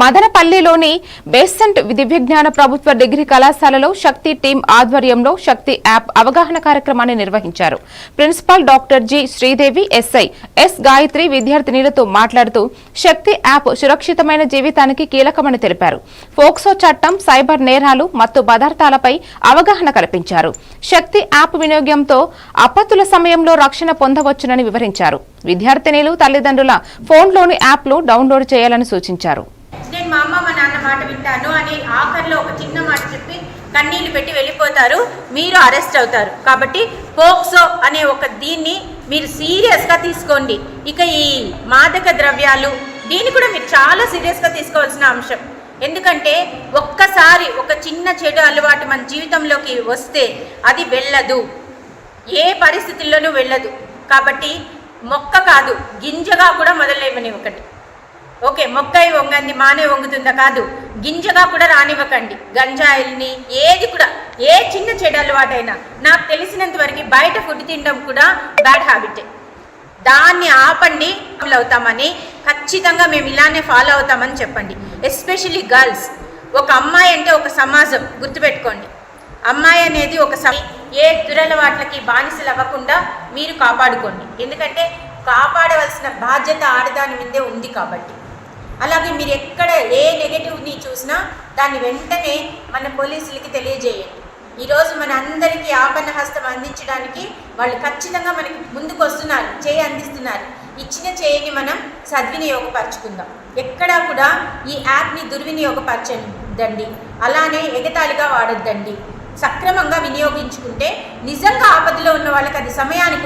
మదనపల్లిలోని Bessent దివ్యజ్ఞాన ప్రభుత్వ degree కళాశాలలో శక్తి team ఆధ్వర్యంలో శక్తి యాప్ అవగాహన కార్యక్రమాన్ని నిర్వహించారు. Principal doctor G Sridevi SI S Gayathri విద్యార్థినిలతో మాట్లాడుతూ శక్తి యాప్ సురక్షితమైన జీవితానికి కీలకమని తెలిపారు. ఫోక్సో చట్టం సైబర్ నేరాలు మత్తు పదార్థాలపై అవగాహన కల్పించారు. శక్తి యాప్ వినియోగంతో అపత్తుల సమయంలో రక్షణ పొందవచ్చునని వివరించారు. విద్యార్థినిలు తల్లిదండ్రుల ఫోన్లోని యాప్లు డౌన్లోడ్ చేయాలని సూచించారు. ఆఖరిలో ఒక చిన్న మాట చెప్పి కన్నీళ్ళు పెట్టి వెళ్ళిపోతారు. మీరు అరెస్ట్ అవుతారు. కాబట్టి పోక్సో అనే ఒక దీన్ని మీరు సీరియస్గా తీసుకోండి. ఇక ఈ మాదక ద్రవ్యాలు దీన్ని కూడా మీరు చాలా సీరియస్గా తీసుకోవాల్సిన అంశం. ఎందుకంటే ఒక్కసారి ఒక చిన్న చెడు అలవాటు మన జీవితంలోకి వస్తే అది వెళ్ళదు. ఏ పరిస్థితుల్లోనూ వెళ్ళదు. కాబట్టి మొక్క కాదు గింజగా కూడా మొదలైవనివ్వకండి ఓకే మొక్క వంగంది మానే వంగుతుందా? కాదు. గింజగా కూడా రానివ్వకండి. గంజాయిల్ని ఏది కూడా ఏ చిన్న చెడు అలవాటైనా నాకు తెలిసినంత వరకు బయట ఫుడ్ తినడం కూడా బ్యాడ్ హ్యాబిటే. దాన్ని ఆపండి అవుతామని ఖచ్చితంగా మేము ఇలానే ఫాలో అవుతామని చెప్పండి. Especially girls. ఒక అమ్మాయి అంటే ఒక సమాజం గుర్తుపెట్టుకోండి. అమ్మాయి అనేది ఒక సమ ఏ దురలవాట్లకి బానిసలు అవ్వకుండా మీరు కాపాడుకోండి. ఎందుకంటే కాపాడవలసిన బాధ్యత ఆడదాని మీదే ఉంది కాబట్టి. అలాగే మీరు ఎక్కడ ఏ నెగటివ్ని చూసినా దాన్ని వెంటనే మన పోలీసులకి తెలియజేయండి. ఈరోజు మన అందరికీ ఆపన్న హస్తం అందించడానికి వాళ్ళు ఖచ్చితంగా మనకి ముందుకు వస్తున్నారు చేయి అందిస్తున్నారు. ఇచ్చిన చేయిని మనం సద్వినియోగపరచుకుందాం. ఎక్కడా కూడా ఈ యాప్ని దుర్వినియోగపరచండి. అలానే ఎగతాళిగా వాడొద్దండి. సక్రమంగా వినియోగించుకుంటే నిజంగా ఆపదలో ఉన్న వాళ్ళకి అది సమయానికి